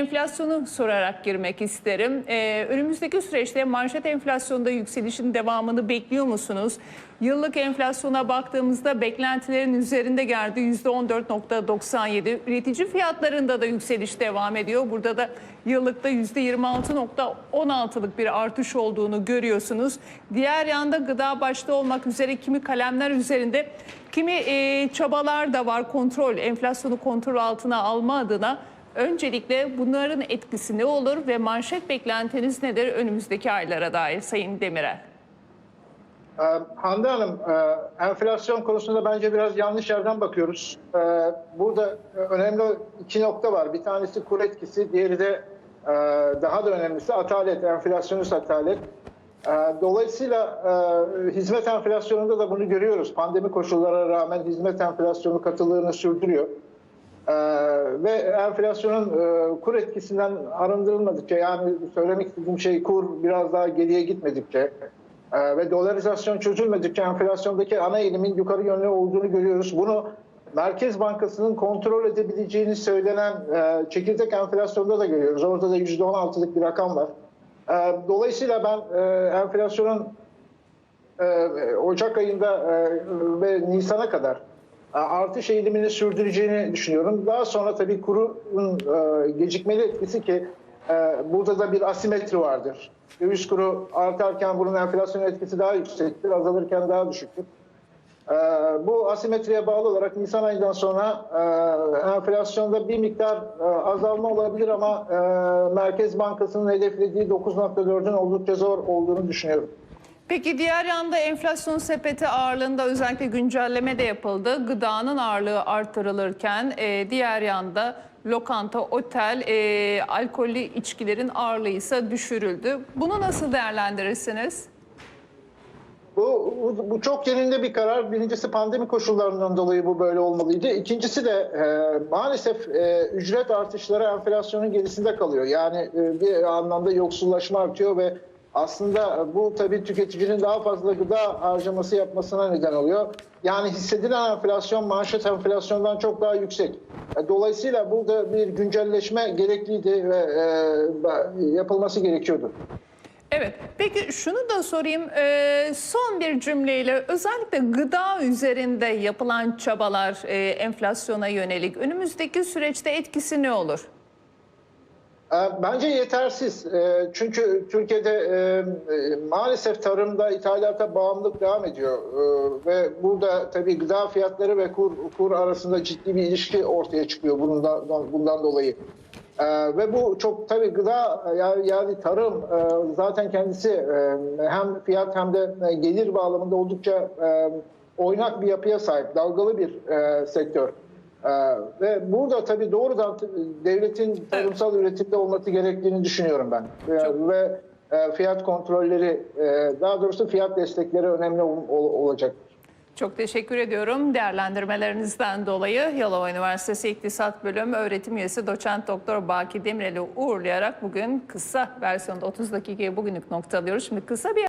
enflasyonu sorarak girmek isterim. Ee, önümüzdeki süreçte manşet enflasyonda yükselişin devamını bekliyor musunuz? Yıllık enflasyona baktığımızda beklentilerin üzerinde geldi %14.97. Üretici fiyatlarında da yükseliş devam ediyor. Burada da yıllıkta %26.16'lık bir artış olduğunu görüyorsunuz. Diğer yanda gıda başta olmak üzere kimi kalemler üzerinde kimi e, çabalar da var kontrol, enflasyonu kontrol altına alma adına. Öncelikle bunların etkisi ne olur ve manşet beklentiniz nedir önümüzdeki aylara dair Sayın Demirel? Ee, Hande Hanım, e, enflasyon konusunda bence biraz yanlış yerden bakıyoruz. Ee, Burada önemli iki nokta var. Bir tanesi kur etkisi, diğeri de e, daha da önemlisi atalet, enflasyonist atalet. Dolayısıyla e, hizmet enflasyonunda da bunu görüyoruz. Pandemi koşullara rağmen hizmet enflasyonu katılığını sürdürüyor. Ee, ve enflasyonun e, kur etkisinden arındırılmadıkça yani söylemek istediğim şey kur biraz daha geriye gitmedikçe e, ve dolarizasyon çözülmedikçe enflasyondaki ana eğilimin yukarı yönlü olduğunu görüyoruz. Bunu Merkez Bankası'nın kontrol edebileceğini söylenen e, çekirdek enflasyonda da görüyoruz. Orada da %16'lık bir rakam var. E, dolayısıyla ben enflasyonun Ocak ayında ve Nisan'a kadar artış eğilimini sürdüreceğini düşünüyorum. Daha sonra tabii kurun e, gecikmeli etkisi ki e, burada da bir asimetri vardır. Döviz kuru artarken bunun enflasyon etkisi daha yüksektir, azalırken daha düşüktür. E, Bu asimetriye bağlı olarak Nisan ayından sonra enflasyonda bir miktar azalma olabilir ama Merkez Bankası'nın hedeflediği 9.4'ün oldukça zor olduğunu düşünüyorum. Peki diğer yanda enflasyon sepeti ağırlığında özellikle güncelleme de yapıldı. Gıdanın ağırlığı artırılırken e, diğer yanda lokanta, otel, e, alkollü içkilerin ağırlığı ise düşürüldü. Bunu nasıl değerlendirirsiniz? Bu, bu, bu çok yerinde bir karar. Birincisi pandemi koşullarından dolayı bu böyle olmalıydı. İkincisi de e, maalesef e, ücret artışları enflasyonun gerisinde kalıyor. Yani e, bir anlamda yoksullaşma artıyor ve aslında bu tabii tüketicinin daha fazla gıda harcaması yapmasına neden oluyor. Yani hissedilen enflasyon manşet enflasyondan çok daha yüksek. E, Dolayısıyla burada bir güncelleşme gerekliydi ve e, yapılması gerekiyordu. Evet. Peki şunu da sorayım. Ee, son bir cümleyle özellikle gıda üzerinde yapılan çabalar e, enflasyona yönelik önümüzdeki süreçte etkisi ne olur? E, Bence yetersiz. E, Çünkü Türkiye'de e, e, maalesef tarımda ithalata bağımlılık devam ediyor. E, Ve burada tabii gıda fiyatları ve kur, kur arasında ciddi bir ilişki ortaya çıkıyor bundan, bundan dolayı. Ve bu çok tabii gıda yani- yani tarım e, zaten kendisi hem fiyat hem de gelir bağlamında oldukça oynak bir yapıya sahip, dalgalı bir sektör. Ee, ve burada tabii doğrudan devletin tarımsal üretimde olması gerektiğini düşünüyorum ben. Ee, ve e, fiyat kontrolleri, e, daha doğrusu fiyat destekleri önemli ol- ol- olacak. Çok teşekkür ediyorum değerlendirmelerinizden dolayı. Yalova Üniversitesi İktisat Bölümü öğretim üyesi doçent doktor Baki Demirel'i uğurlayarak bugün kısa versiyonda 30 dakikayı bugünlük noktalıyoruz. Şimdi kısa bir